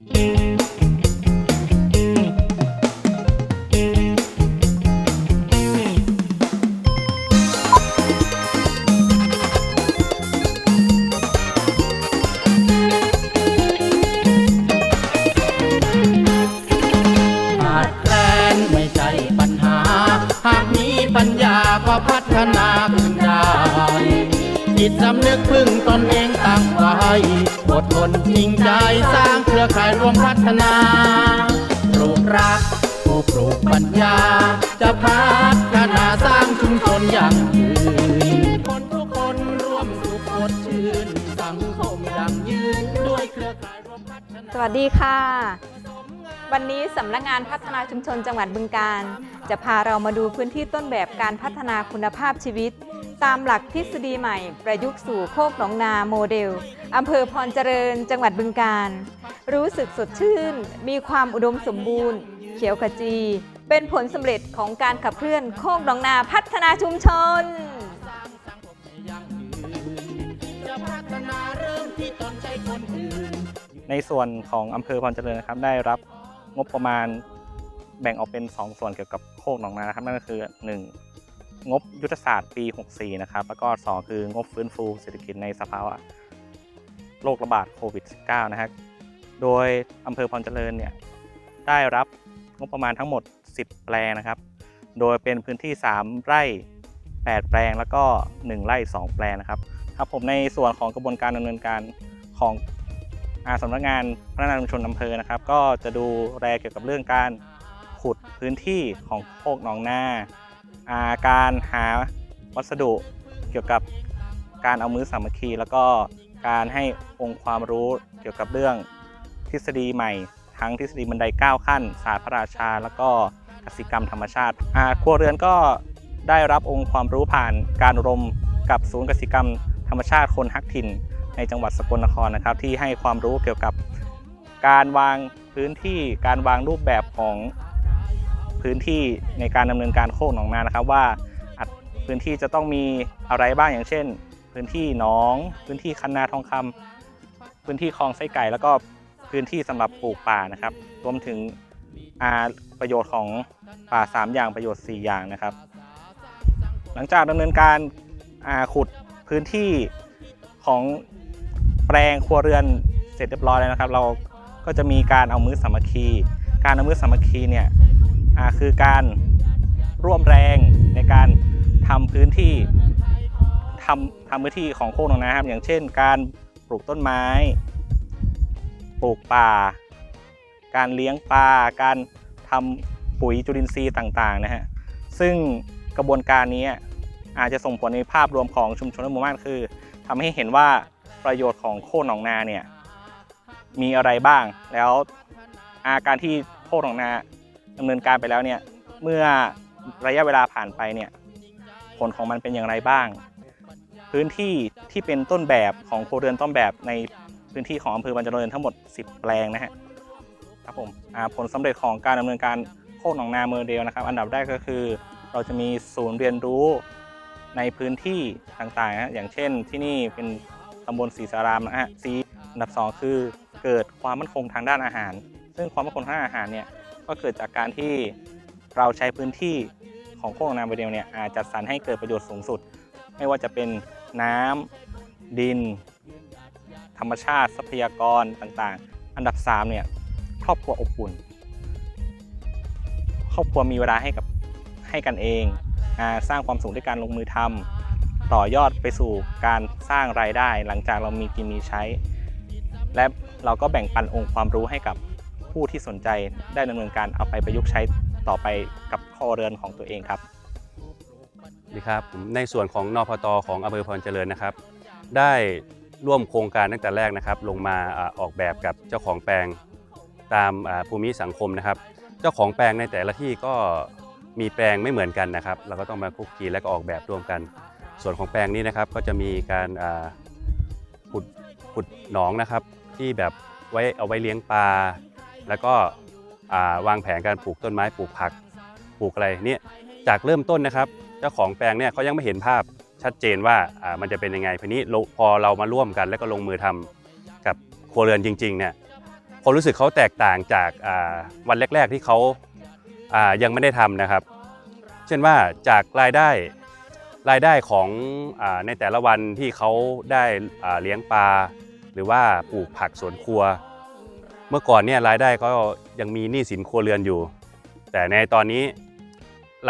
ขาดแคลนไม่ใช่ปัญหา หากมีปัญญาก็พัฒนาขึ้นได้ จิตสำนึกพึ่งตนเองตั้งไว้อดทนจริงใจสร้างเครือข่ายรวมพัฒนาปลูกรักผู้ปลูกปัญญา จะพัฒนาสร้างชุมชนอย่างยืนคนทุกคนร่วมสุขสดชื่นสังคมอย่างยืนด้วยเครือข่ายรวมพัฒนา สวัสดีค่ะ วันนี้สำนักงานพัฒนาชุมชนจังหวัดบึงการ จะพาเรามาดูพื้นที่ต้นแบบการพัฒนาคุณภาพชีวิต ตามหลักทฤษฎีใหม่ ประยุกต์สู่โคกหนองนาโมเดลอำเภอพรเจริญ จังหวัดบึงการ รู้สึกสดชื่น มีความอุดมสมบูรณ์ เขียวขจี เป็นผลสำเร็จของการขับเคลื่อนโคกหนองนาพัฒนาชุมชนจะพัฒนาเริ่มที่ตนใช้คนอื่นในส่วนของอำเภอพรเจริญนะครับได้รับ งบประมาณแบ่งออกเป็น 2 ส่วนเกี่ยวกับโคกหนองนานะครับนั่นก็คือ 1. งบยุทธศาสตร์ปี 64 นะครับ แล้วก็ 2 คืองบฟื้นฟูเศรษฐกิจในสภาวะโรคระบาดโควิด -19 นะครับโดยอำเภอพรเจริญเนี่ยได้รับงบประมาณทั้งหมด 10 แปลงนะครับ โดยเป็นพื้นที่ 3 ไร่ 8 แปลงแล้วก็ 1 ไร่ 2 แปลงนะครับครับผมในส่วนของกระบวนการดำเนินการของ สำนักงานพัฒนาชุมชนอำเภอนะครับ ก็จะดูแลเกี่ยวกับเรื่องการขุดพื้นที่ของโคกหนองนาาการหาวัสดุเกี่ยวกับการเอามือสามัคคี แล้วก็การให้องค์ความรู้เกี่ยวกับเรื่องทฤษฎีใหม่ ทั้งทฤษฎีบันได 9 ขั้น ศาสตร์พระราชา แล้วก็กสิกรรมธรรมชาติอาครัวเรือนก็ได้รับองค์ความรู้ผ่านการอบรมกับศูนย์กสิกรรมธรรมชาติคนฮักถิ่น ในจังหวัดสกลนครนะครับ ที่ให้ความรู้เกี่ยวกับการวางพื้นที่การวางรูปแบบของพื้นที่ในการดำเนินการโคกหนองนานะครับ ว่าพื้นที่จะต้องมีอะไรบ้างอย่างเช่น พื้นที่หนอง พื้นที่คันนาทองคำพื้นที่คลองไส้ไก่แล้วก็พื้นที่สำหรับปลูกป่านะครับ รวมถึงประโยชน์ของป่า 3 อย่างประโยชน์ 4 อย่างนะครับ หลังจากดำเนินการาขุดพื้นที่ของ แปลงครัวเรือนเสร็จเรียบร้อยแล้วนะครับ เราก็จะมีการเอามือสามัคคี การเอามือสามัคคีเนี่ยคือการร่วมแรงในการทำพื้นที่ทำทำพื้นที่ของโคกหนองนาครับ อย่างเช่น การปลูกต้นไม้ ปลูกป่า การเลี้ยงปลาการทำปุ๋ยจุลินทรีย์ต่างๆนะฮะซึ่งกระบวนการนี้อาจจะส่งผลในภาพรวมของชุมชนและหมู่บ้านคือทำให้เห็นว่า ประโยชน์ของโคกหนองนาเนี่ยมีอะไรบ้าง แล้วอาการที่โคกหนองนาดำเนินการไปแล้วเนี่ยเมื่อระยะเวลาผ่านไปเนี่ยผลของมันเป็นอย่างไรบ้าง พื้นที่ที่เป็นต้นแบบของโคเรือนต้นแบบในพื้นที่ของอำเภอบรรจเจริญทั้งหมด 10 แปลงนะฮะครับผมผลสำเร็จของการดำเนินการโคกหนองนาเมอร์เดลนะครับ อันดับแรกก็คือ เราจะมีศูนย์เรียนรู้ในพื้นที่ต่างๆนะอย่างเช่นที่นี่เป็น ตำบลศรีสารามนะฮะสีอันดับ 2 คือเกิดความมั่นคงทางด้านอาหาร ซึ่งความมั่นคงทางอาหารเนี่ยก็เกิดจากการที่เราใช้พื้นที่ของโคกนาโมเดลเนี่ยอาจจัดสรรให้เกิดประโยชน์สูงสุด ไม่ว่าจะเป็นน้ำดิน ธรรมชาติทรัพยากรต่างๆ อันดับ3เนี่ยครอบครัวอบอุ่น ครอบครัวมีเวลาให้กับให้กันเองอสร้างความสุขด้วยการลงมือทำต่อยอดไปสู่การ สร้างรายได้ หลังจากเรามีกินมีใช้ และเราก็แบ่งปันองค์ความรู้ให้กับผู้ที่สนใจได้ดำเนินการเอาไปประยุกต์ใช้ต่อไปกับครัวเรือนของตัวเองครับดีครับในส่วนของนพตของอำเภอพรเจริญนะครับ ได้ร่วมโครงการตั้งแต่แรกนะครับ ลงมาออกแบบกับเจ้าของแปลงตามภูมิสังคมนะครับ เจ้าของแปลงในแต่ละที่ก็มีแปลงไม่เหมือนกันนะครับ เราก็ต้องมาคุกคีและก็ออกแบบร่วมกัน ส่วนของแปลงนี้นะครับก็จะมีการขุดขุดหนองนะครับที่แบบไว้เอาไว้เลี้ยงปลา แล้วก็วางแผนการปลูกต้นไม้ปลูกผักปลูกอะไรเนี่ยจากเริ่มต้นนะครับ เจ้าของแปลงเนี่ยเขายังไม่เห็นภาพชัดเจนว่ามันจะเป็นยังไงทีนี้พอเรามาร่วมกัน แล้วก็ลงมือทำกับครัวเรือนจริงๆเนี่ยความรู้สึกเขาแตกต่างจากวันแรก ๆที่เขาอ่ายังไม่ได้ทำนะครับ เช่นว่าจากรายได้ รายได้ของอในแต่ละวันที่เขาได้เลี้ยงปลาหรือว่าปลูกผักสวนครัว เมื่อก่อนเนี่ยรายได้ก็ยังมีหนี้สินครัวเรือนอยู่ แต่ในตอนนี้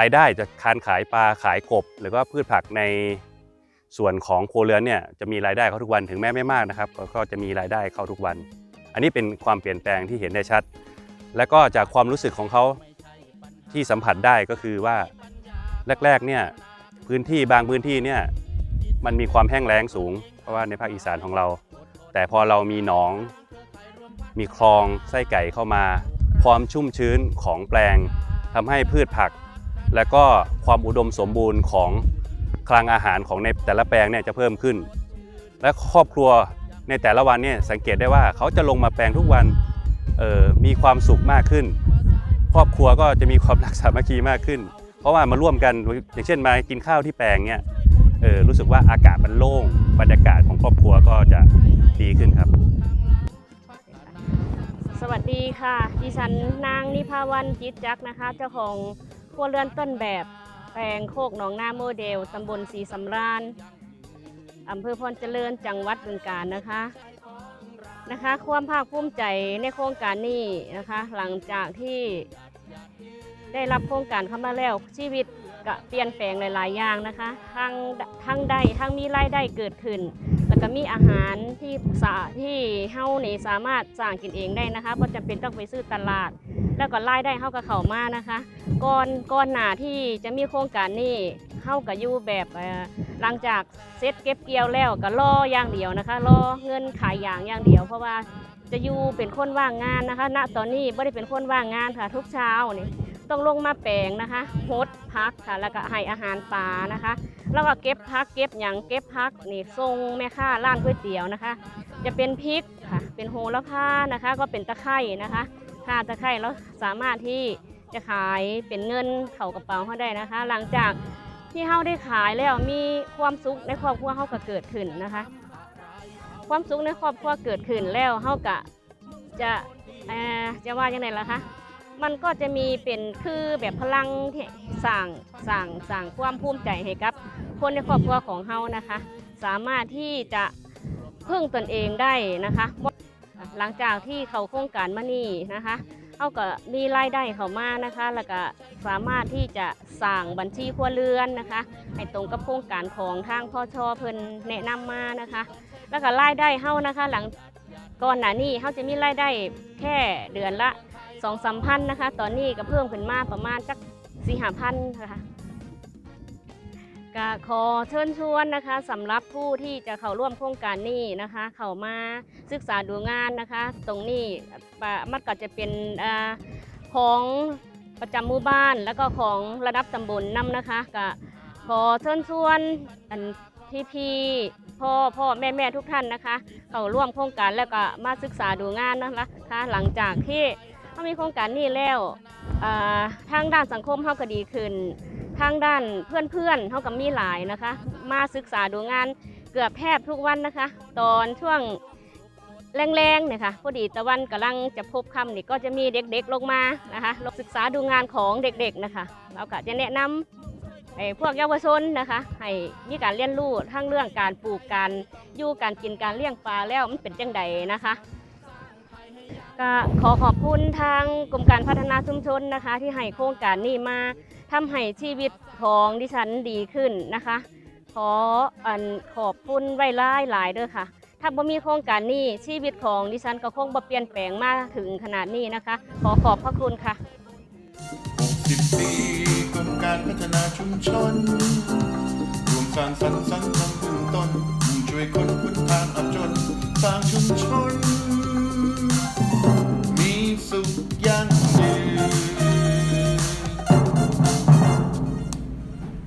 รายได้จากการขายปลาขายกบ หรือว่าพืชผักในส่วนของครัวเรือนเนี่ยจะมีรายได้เขาทุกวันถึงแม้ไม่มากนะครับก็ก็จะมีรายได้เขาทุกวัน อันนี้เป็นความเปลี่ยนแปลงที่เห็นได้ชัด และก็จากความรู้สึกของเขาที่สัมผัสได้ก็คือว่าแรกๆเนี่ย พื้นที่บางพื้นที่เนี่ยมันมีความแห้งแล้งสูง เพราะว่าในภาคอีสานของเรา แต่พอเรามีหนอง มีคลองไส้ไก่เข้ามา ความชุ่มชื้นของแปลงทำให้พืชผัก และก็ความอุดมสมบูรณ์ของคลังอาหารของในแต่ละแปลงเนี่ยจะเพิ่มขึ้น และครอบครัวในแต่ละวันเนี่ยสังเกตได้ว่าเขาจะลงมาแปลงทุกวันออมีความสุขมากขึ้น ครอบครัวก็จะมีความรักสามัคคีมากขึ้น เพราะว่ามาร่วมกันอย่างเช่นมากินข้าวที่แปลงเนี่ยเออรู้สึกว่าอากาศมันโล่งบรรยากาศของครอบครัวก็จะดีขึ้นครับ สวัสดีค่ะ ดิฉันนางนิพาวันจิตจักรนะคะ เจ้าของครัวเรือนต้นแบบแปลงโคกหนองนาโมเดลตำบลศรีสำราญอำเภอพรเจริญจังหวัดบึงกาฬนะคะนะคะ ความภาคภูมิใจในโครงการนี้นะคะ หลังจากที่ ได้รับโครงการเข้ามาแล้ว ชีวิตก็เปลี่ยนแปลงหลาย ๆ อย่างนะคะทั้งทั้งได้ทั้งมีรายได้เกิดขึ้น แล้วก็มีอาหารที่สาที่เฮานี่สามารถสร้างกินเองได้นะคะบ่จำเป็นต้องไปซื้อตลาด แล้วก็รายได้เฮากับเขามานะคะก่อนก่อนหน้าที่จะมีโครงการนี้เฮาก็อยู่แบบหลังจากเซ็ตเก็บเกี่ยวแล้วก็รออย่างเดียวนะคะรอเงินขายอย่างอย่างเดียว เพราะว่าจะอยู่เป็นคนว่างงานนะคะ ณตอนนี้ไม่ได้เป็นคนว่างงานค่ะทุกเช้านี่ ต้องลงมาแปลงนะคะฮดพักค่ะ แล้วก็ให้อาหารปลานะคะ แล้วก็เก็บพักเก็บหยังเก็บพักนี่ส่งแม่ค้าร้านก๋วยเตี๋ยวนะคะ จะเป็นพริกค่ะ เป็นโหระพานะคะ ก็เป็นตะไคร่นะคะค่าตะไคร่แล้วสามารถที่จะขายเป็นเงินเข่ากระเป๋าเขาได้นะคะ หลังจากที่เขาได้ขายแล้วมีความสุขในครอบครัวเขาก็เกิดขึ้นนะคะ ความสุขในครอบครัวเกิดขึ้นแล้วเขาก็จะจะว่ายังไงล่ะคะ มันก็จะมีเป็นคือแบบพลังที่สั่งสั่งสั่งความภูมิใจให้กับ คนในครอบครัวของเฮานะคะ สามารถที่จะพึ่งตนเองได้นะคะหลังจากที่เขาโครงการมานี่นะคะเขาก็มีรายได้เขามานะคะ แล้วก็สามารถที่จะสั่งบัญชีครัวเรือนนะคะให้ตรงกับโครงการของทางพ่อชอเพิ่นแนะนำมานะคะ แล้วก็รายได้เฮานะคะ หลังก่อนหน้านี้เฮาจะมีรายได้แค่เดือนละ สองสามพันนะคะ ตอนนี้ก็เพิ่มขึ้นมาประมาณสักสี่ห้าพันนะคะก็ขอเชิญชวนนะคะสำหรับผู้ที่จะเข้าร่วมโครงการนี้นะคะ เข้ามาศึกษาดูงานนะคะ ตรงนี้มันก็จะเป็นอของประจำหมู่บ้านแล้วก็ของระดับตำบลนำนะคะก็ขอเชิญชวนอันพี่พี่พ่อพ่อแม่แม่ทุกท่านนะคะ เข้าร่วมโครงการแล้วก็มาศึกษาดูงานนะคะหลังจากที่ เขามีโครงการนี้แล้วทางด้านสังคมเขาก็ดีขึ้น ทางด้านเพื่อนๆเขากับมีหลายนะคะ มาศึกษาดูงานเกือบแทบทุกวันนะคะ ตอนช่วงแรงๆเนี่ยค่ะพอดีตะวันกำลังจะพบคำนี่ก็จะมีเด็กๆลงมานะคะลงศึกษาดูงานของเด็กๆนะคะเราก็จะแนะนำไอ้พวกเยาวชนนะคะให้มีการเรียนรู้ทั้งเรื่องการปลูกการอยู่การกินการเลี้ยงปลาแล้วมันเป็นจังใดนะคะ ก็ขอขอบคุณทางกรมการพัฒนาชุมชนนะคะ ที่ให้โครงการนี้มาทำให้ชีวิตของดิฉันดีขึ้นนะคะ ขออันขอบคุณไว้หลายหลายเด้อค่ะ ถ้าบ่มีโครงการนี้ชีวิตของดิฉันก็คงบ่เปลี่ยนแปลงมาถึงขนาดนี้นะคะ ขอขอบพระคุณค่ะ60ปีกรมการพัฒนาชุมชนรวมสร้างสรรค์สังคมพึ่งตนช่วยคนพื้นทางอับจนสร้างชุมชน